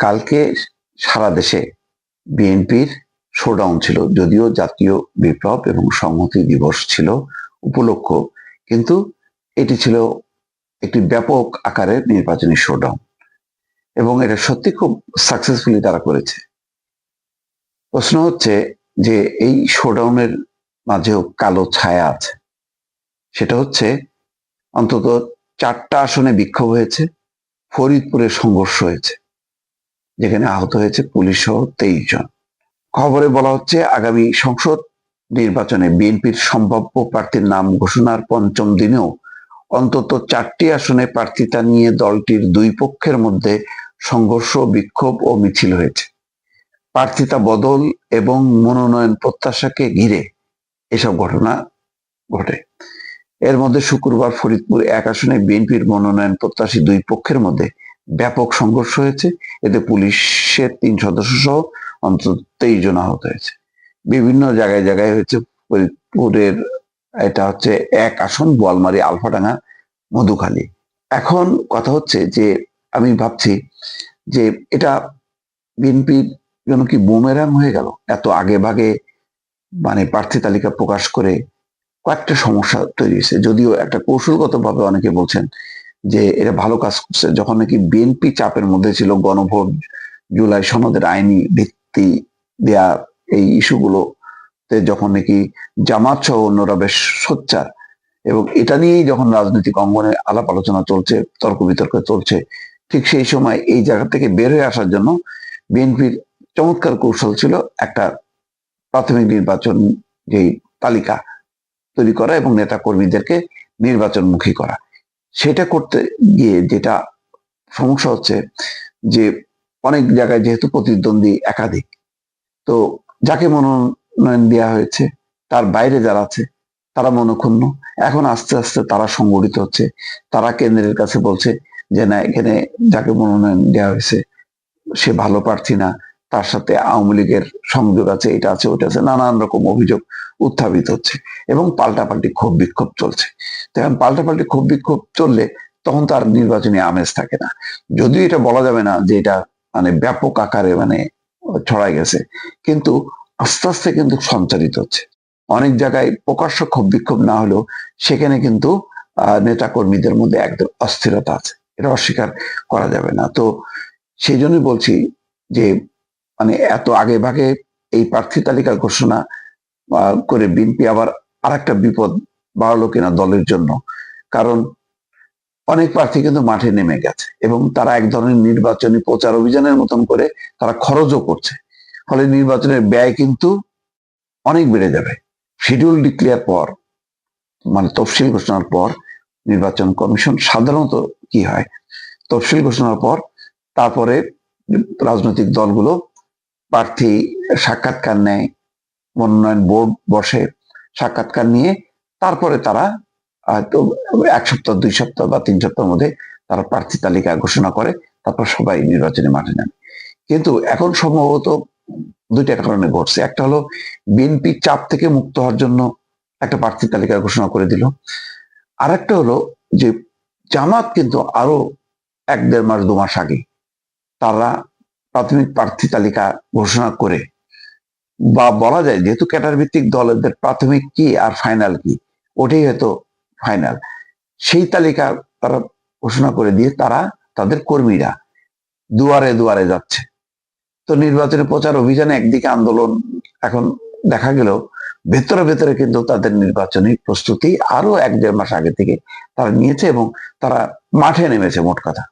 কালকে সারা দেশে বিএনপির শোডাউন ছিল। যদিও জাতীয় বিপ্লব এবং সংহতি দিবস ছিল উপলক্ষ, কিন্তু এটি ছিল একটি ব্যাপক আকারের নির্বাচনী শোডাউন এবং এটা সত্যি খুব সাকসেসফুলি তারা করেছে। প্রশ্ন হচ্ছে যে এই শোডাউনের মাঝেও কালো ছায়া আছে। সেটা হচ্ছে অন্তত চারটা আসনে বিক্ষোভ হয়েছে, ফরিদপুরে সংঘর্ষ হয়েছে। যেখানে আহত হয়েছে পুলিশ সহ তেইশ জন। খবরে বলা হচ্ছে, আগামী সংসদ নির্বাচনে বিএনপির সম্ভাব্য প্রার্থীর নাম ঘোষণার পঞ্চম দিনেও অন্তত চারটি আসনে প্রার্থিতা নিয়ে দলটির দুই পক্ষের মধ্যে সংঘর্ষ, বিক্ষোভ ও মিছিল হয়েছে। প্রার্থিতা বদল এবং মনোনয়ন প্রত্যাশাকে ঘিরে এসব ঘটনা ঘটে। এর মধ্যে শুক্রবার ফরিদপুর এক আসনে বিএনপির মনোনয়ন প্রত্যাশী দুই পক্ষের মধ্যে ব্যাপক সংঘর্ষ হয়েছে। এতে পুলিশের তিন সদস্য সহ অন্তত তেইশ জন আহত হয়েছে। বিভিন্ন জায়গায় জায়গায় হয়েছে ফরিদপুরের এটা হচ্ছে এক আসন, বোয়ালমারি আলফাডাঙ্গা, মধুখালী। এখন কথা হচ্ছে যে, আমি ভাবছি যে এটা বিএনপির জন্য কি বুমেরাং হয়ে গেল? এত আগে ভাগে মানে প্রার্থী তালিকা প্রকাশ করে কয়েকটা সমস্যা তৈরি হয়েছে। যদিও একটা কৌশলগতভাবে অনেকে বলছেন যে এটা ভালো কাজ করছে। যখন নাকি বিএনপি চাপের মধ্যে ছিল, গণভোট, জুলাই সনদের আইনি ভিত্তি দেয়া এই ইস্যুগুলোতে যখন নাকি জামাত সহ অন্যরা বেশ সোচ্চার এবং এটা নিয়েই যখন রাজনৈতিক অঙ্গনে আলাপ আলোচনা চলছে, তর্ক বিতর্ক চলছে, ঠিক সেই সময় এই জায়গা থেকে বের হয়ে আসার জন্য বিএনপির চমৎকার কৌশল ছিল একটা প্রাথমিক নির্বাচন যে তালিকা তৈরি করা এবং নেতা কর্মীদেরকে নির্বাচনমুখী করা। সেটা করতে গিয়ে যেটা সমস্যা হচ্ছে যে অনেক জায়গায় যেহেতু প্রতিদ্বন্দ্বী একাধিক, তো যাকে মনোনয়ন দেওয়া হয়েছে, তার বাইরে যারা আছে, তারা মনক্ষুণ্ণ। এখন আস্তে আস্তে তারা সংগঠিত হচ্ছে। তারা কেন্দ্রের কাছে বলছে যে না, এখানে যাকে মনোনয়ন দেওয়া হয়েছে, সে ভালো প্রার্থী না। তার সাথে আওয়ামী লীগের সংযোগ আছে, এটা আছে, ওটা আছে, নানান রকম অভিযোগ উত্থাপিত হচ্ছে এবং পাল্টাপাল্টি ক্ষোভ বিক্ষোভ চলছে। তখন পাল্টাপাল্টি ক্ষোভ বিক্ষোভ চললে তখন তার নির্বাচনী আমেজ থাকে না। যদিও এটা বলা যাবে না যে এটা মানে ব্যাপক আকারে মানে ছড়াই গেছে, কিন্তু আস্তে আস্তে কিন্তু সঞ্চারিত হচ্ছে। অনেক জায়গায় প্রকাশ্য ক্ষোভ বিক্ষোভ না হলেও সেখানে কিন্তু নেতা কর্মীদের মধ্যে একদম অস্থিরতা আছে। এটা অস্বীকার করা যাবে না। তো সেই জন্যই বলছি যে মানে এত আগে ভাগে এই প্রার্থী তালিকার ঘোষণা করে বিএনপি আবার আর একটা বিপদ বাড়ালো কিনা দলের জন্য। কারণ অনেক প্রার্থী কিন্তু মাঠে নেমে গেছে এবং তারা এক ধরনের নির্বাচনী প্রচার অভিযানের মতন করে তারা খরচও করছে। ফলে নির্বাচনের ব্যয় কিন্তু অনেক বেড়ে যাবে। শিডিউল ডিক্লেয়ার পর মানে তফসিল ঘোষণার পর নির্বাচন কমিশন সাধারণত কি হয়? তফসিল ঘোষণার পর তারপরে রাজনৈতিক দলগুলো প্রার্থী সাক্ষাৎকার নেয়, মনোনয়ন বোর্ড বসে সাক্ষাৎকার নিয়ে তারপরে তারা হয়তো এক সপ্তাহ, দুই সপ্তাহ বা তিন সপ্তাহের মধ্যে তারা প্রার্থী তালিকা ঘোষণা করে, তারপর সবাই নির্বাচনে মাঠে নেন কিন্তু এখন সম্ভবত দুইটা কারণে ঘটছে। একটা হলো বিএনপি চাপ থেকে মুক্ত হওয়ার জন্য একটা প্রার্থী তালিকা ঘোষণা করে দিল। আর একটা হলো যে জামাত কিন্তু আরও এক দেড় মাস, দু মাস আগে তারা প্রাথমিক প্রার্থী তালিকা ঘোষণা করে। বা বলা যায়, যেহেতু ক্যাটার ভিত্তিক দলের প্রাথমিক কি আর ফাইনাল কি, ওটাই হয়তো ফাইনাল। সেই তালিকা তারা ঘোষণা করে দিয়ে তারা তাদের কর্মীরা দুয়ারে দুয়ারে যাচ্ছে। তো নির্বাচনী প্রচার অভিযানে একদিকে আন্দোলন এখন দেখা গেল ভেতরে ভেতরে কিন্তু তাদের নির্বাচনী প্রস্তুতি আরও এক দেড় মাস আগে থেকে তারা নিয়েছে এবং তারা মাঠে নেমেছে, মোট কথা।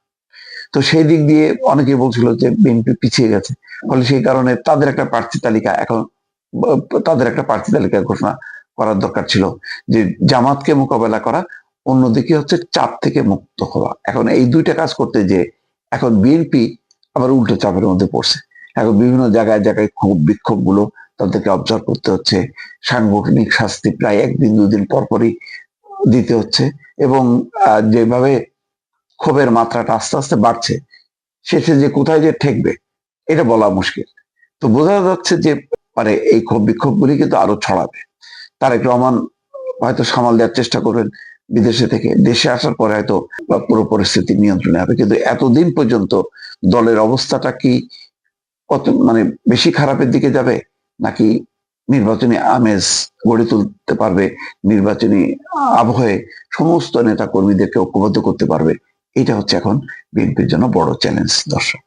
তো সেই দিক দিয়ে অনেকে বলছিল যে বিএনপি পিছিয়ে গেছে। ফলে সেই কারণে তাদের একটা প্রার্থী তালিকা এখন, তাদের একটা প্রার্থী তালিকা ঘোষণা করার দরকার ছিল যে জামাতকে মোকাবেলা করা, অন্যদিকে হচ্ছে চাপ থেকে মুক্ত হওয়া। এখন এই দুইটা কাজ করতে যে এখন বিএনপি আবার উল্টো চাপের মধ্যে পড়ছে। এখন বিভিন্ন জায়গায় জায়গায় ক্ষোভ বিক্ষোভগুলো তাদেরকে অবজার্ভ করতে হচ্ছে। সাংগঠনিক শাস্তি প্রায় একদিন, দুদিন পরপরই দিতে হচ্ছে এবং যেভাবে ক্ষোভের মাত্রাটা আস্তে আস্তে বাড়ছে। শেষে যে কোথায় যে ঠেকবে, এটা বলা মুশকিল। তো বোঝা যাচ্ছে যে মানে এই ক্ষোভ বিক্ষোভ গুলি কিন্তু আরও ছড়াবে। তারেক রহমান হয়তো সামাল দেওয়ার চেষ্টা করবেন বিদেশে থেকে। দেশে আসার পরে হয়তো পুরো পরিস্থিতি নিয়ন্ত্রণে হবে। কিন্তু এতদিন পর্যন্ত দলের অবস্থাটা কি কত মানে বেশি খারাপের দিকে যাবে? নাকি নির্বাচনী আমেজ গড়ে তুলতে পারবে? নির্বাচনী আবহে সমস্ত নেতা কর্মীদেরকে ঐক্যবদ্ধ করতে পারবে? এটা হচ্ছে এখন বিএনপির জন্য বড় চ্যালেঞ্জ দর্শক।